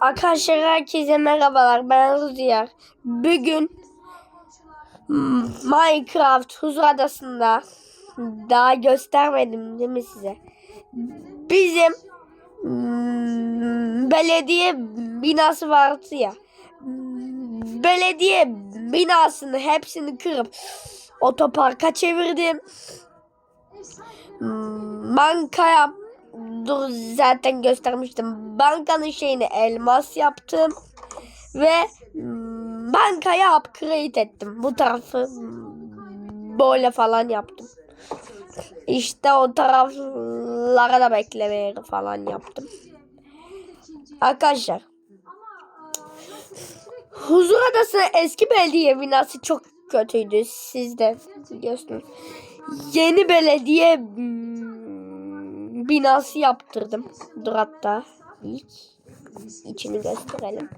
Arkadaşlar herkese merhabalar. Ben Rüzgar. Bugün Minecraft Huzur Adası'nda daha göstermedim değil mi size? Bizim mm, belediye binası vardı ya. Belediye binasını hepsini kırıp otoparka çevirdim. Hmm, Bankaya dur zaten göstermiştim. Bankanın şeyini elmas yaptım ve hmm, bankaya upgrade ettim. Bu tarafı hmm, böyle falan yaptım. İşte o taraflara da beklemeye falan yaptım. Arkadaşlar Huzur Adası eski belediye binası çok kötüydü. Siz de biliyorsunuz. Yeni belediye hmm, binası yaptırdım. Dur hatta ilk içini gösterelim.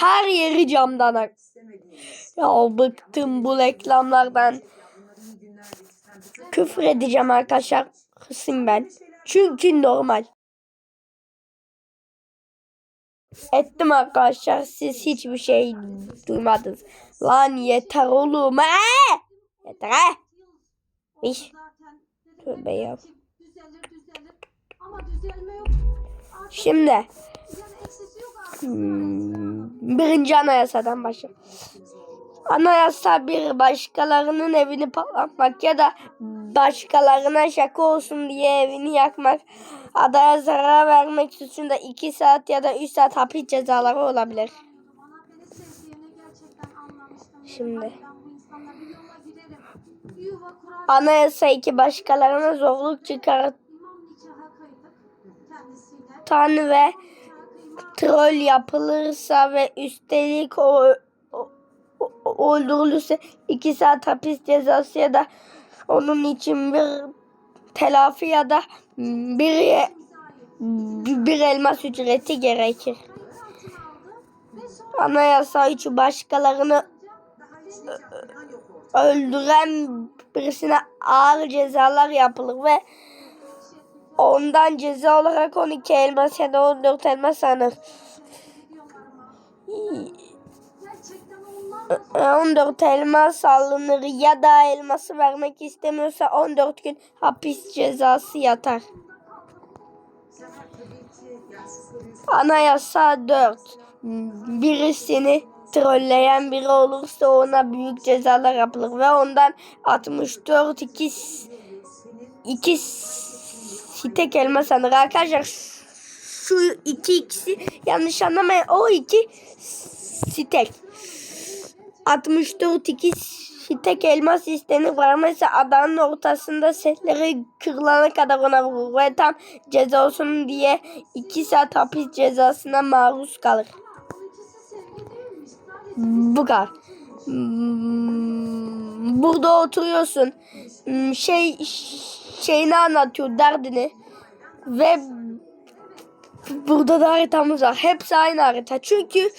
Her yeri camdan ak. Ya bıktım bu reklamlardan. Küfür edeceğim arkadaşlar. Kısım ben. Çünkü normal. Ettim arkadaşlar. Siz hiçbir şey duymadınız. Lan yeter oğlum. Ee! Yeter he. İş. Tövbe ya. Düzelir düzelir ama düzelme yok. Artık Şimdi hmm, birinci anayasadan başlayalım. Anayasa bir başkalarının evini patlatmak ya da başkalarına şaka olsun diye evini yakmak, adaya zarar vermek suçunda 2 saat ya da 3 saat hapis cezaları olabilir. Şimdi. Anayasa 2 başkalarına zorluk çıkartan ve troll yapılırsa ve üstelik o, o, o öldürülürse 2 saat hapis cezası ya da onun için bir telafi ya da bir, bir elmas ücreti gerekir. Anayasa 3 başkalarını öldüren birisine ağır cezalar yapılır ve ondan ceza olarak 12 elmas ya da 14 elmas onlar 14 elmas alınır ya da elması vermek istemiyorsa 14 gün hapis cezası yatar. Anayasa 4. Birisini trolleyen biri olursa ona büyük cezalar yapılır ve ondan 64 2 2 tek elmas alınır. Arkadaşlar şu iki ikisi yanlış anlamayın. O iki stek. 64 iki tek elmas istenir var. Mesela adanın ortasında setleri kırılana kadar ona vurur ve tam ceza olsun diye 2 saat hapis cezasına maruz kalır. İkisi sevgili değilmiş. Sadece Bu kadar. Hmm, Burada oturuyorsun. Hmm, Şey şeyini anlatıyor derdini. Ve burada da haritamız var. Hepsi aynı harita. Çünkü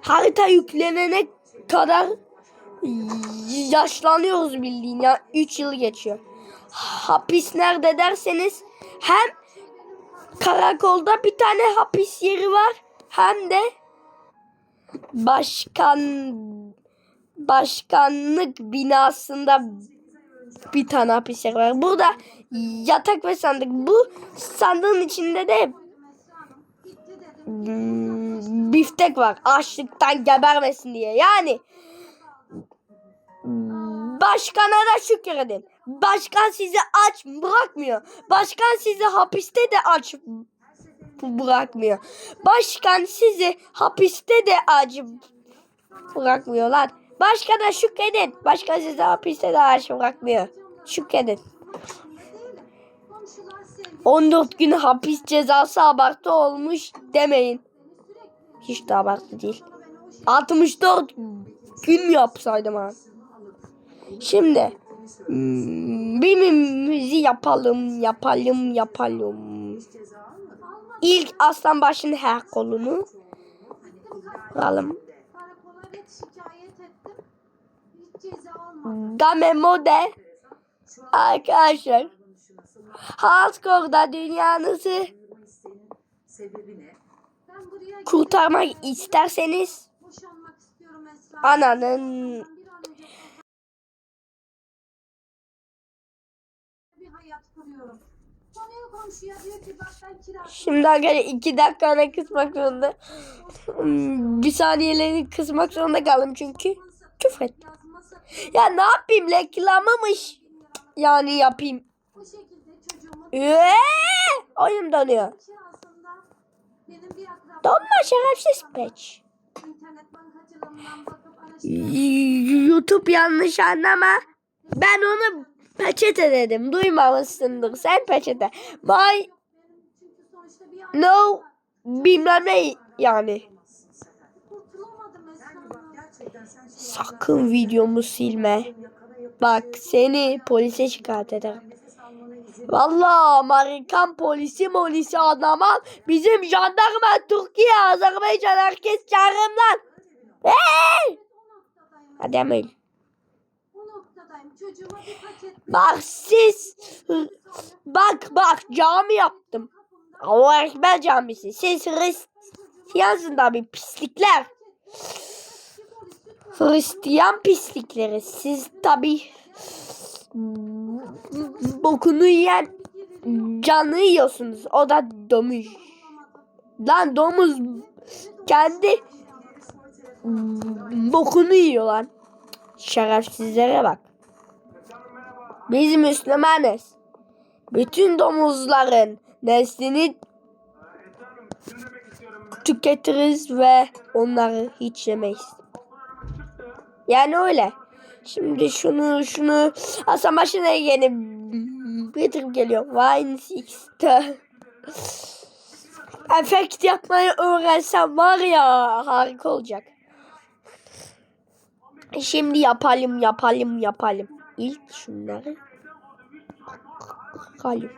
harita yüklenene kadar yaşlanıyoruz bildiğin ya. 3 yıl geçiyor. Hapis nerede derseniz hem karakolda bir tane hapis yeri var hem de başkan başkanlık binasında bir tane hapis yeri var. Burada yatak ve sandık. Bu sandığın içinde de hmm, biftek var. Açlıktan gebermesin diye. Yani başkana da şükredin. Başkan sizi aç bırakmıyor. Başkan sizi hapiste de aç bırakmıyor. Başkan sizi hapiste de acı bırakmıyor lan. Başkana şükredin. Başkan sizi hapiste de acı bırakmıyor. Şükredin. komşular sevgili 14 gün hapis cezası abartı olmuş demeyin. Hiç de abartı değil. 64 gün yapsaydım ha. Şimdi hmm, birimimizi yapalım, yapalım, yapalım. İlk aslan başın her kolunu almadım. Game mode arkadaşlar? Hardcore'da dünyanızı kurtarmak isterseniz ananın Şimdi arkadaşlar iki dakika kısmak zorunda. Hmm, Bir saniyelerini kısmak zorunda kaldım çünkü. Küfür Ya ne yapayım reklamımış. Yani yapayım. Eee, oyun donuyor. Donma şerefsiz peç. YouTube yanlış anlama. Ben onu peçete dedim. Duymamışsındır. Sen peçete. Aile no bilmem ne yani. Sakın videomu silme. Bak seni polise şikayet ederim. Valla Amerikan polisi molisi anlamam. Bizim jandarma Türkiye, Azerbaycan herkes çağırın lan. Hey! Hadi Emel. O noktadayım. Çocuğuma bir paket Bak siz. Bak bak cami yaptım. Allah Ekber camisi. Siz Hristiyansın tabi pislikler. Hristiyan pislikleri. Siz tabi bokunu yiyen canlı yiyorsunuz. O da domuz. Lan domuz kendi bokunu yiyor lan. Şerefsizlere bak. Biz Müslümanız. Bütün domuzların neslini tüketiriz ve onları hiç yemeyiz. Yani öyle. Şimdi şunu şunu Hasan başına yeni getirip geliyor. Wine Six'te. Efekt yapmayı öğrensem var ya harika olacak. Şimdi yapalım yapalım yapalım. İlk şunları. Kalim.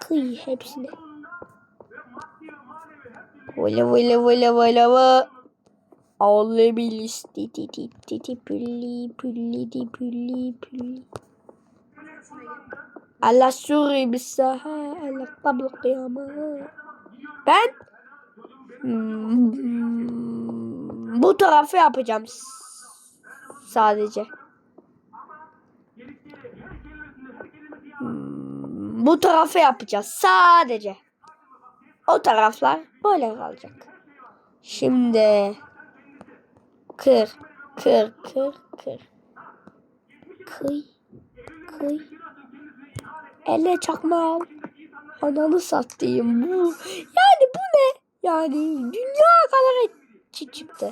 Kıy hepsini. Vıla vıla vıla vıla vı. Ağlı bilis di di di di di pülli pülli di pülli pülli. Allah suri bisaha Allah qabl kıyama. Ben hmm, bu tarafı yapacağım sadece. Bu tarafı yapacağız sadece. O taraflar böyle kalacak. Şimdi kır, kır, kır, kır. Kıy, kıy. Elle çakma al. Ananı sattığım bu. Yani bu ne? Yani dünya kadar çıktı.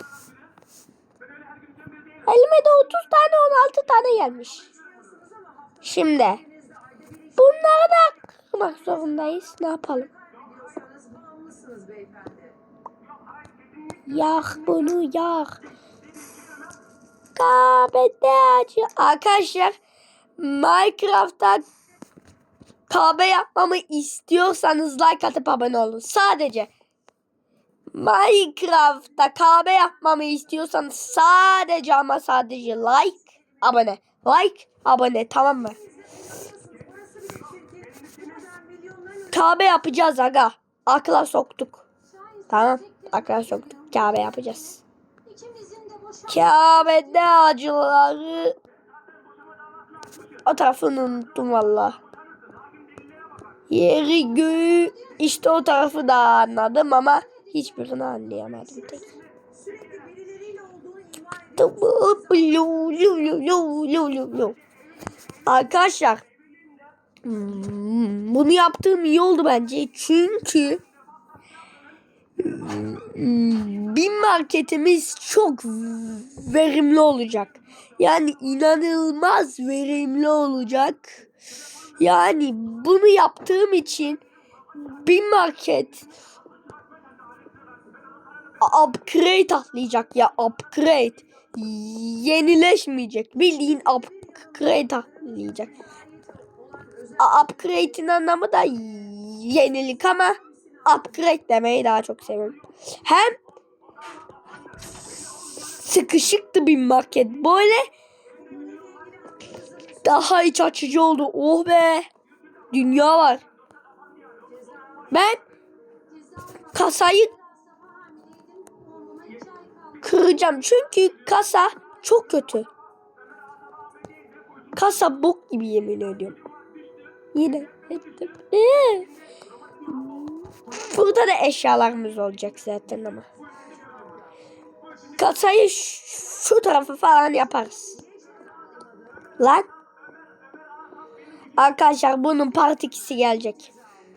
Elime de 30 tane 16 tane gelmiş. Şimdi da kırmak zorundayız. Ne yapalım? Yak bunu yak. Kabete acı. Arkadaşlar Minecraft'ta Kabe yapmamı istiyorsanız like atıp abone olun. Sadece Minecraft'ta Kabe yapmamı istiyorsanız sadece ama sadece like, abone. Like, abone tamam mı? Kabe yapacağız aga. Akla soktuk. Tamam. Akla soktuk. Kabe yapacağız. Kabe'de acıları o tarafını unuttum valla. Yeri göğü işte o tarafı da anladım ama hiçbirini anlayamadım. Tek. Arkadaşlar bunu yaptığım iyi oldu bence çünkü bin marketimiz çok verimli olacak. Yani inanılmaz verimli olacak. Yani bunu yaptığım için bin market upgrade atlayacak ya upgrade yenileşmeyecek bildiğin upgrade atlayacak upgrade'in anlamı da yenilik ama upgrade demeyi daha çok seviyorum hem sıkışıktı bir market böyle daha iç açıcı oldu oh be dünya var. Ben kasayı kıracağım çünkü kasa çok kötü. Kasa bok gibi yemin ediyorum. Yine ettim. Ee. Burada da eşyalarımız olacak zaten ama. Kasayı şu tarafı falan yaparız. Lan. Arkadaşlar bunun part 2'si gelecek.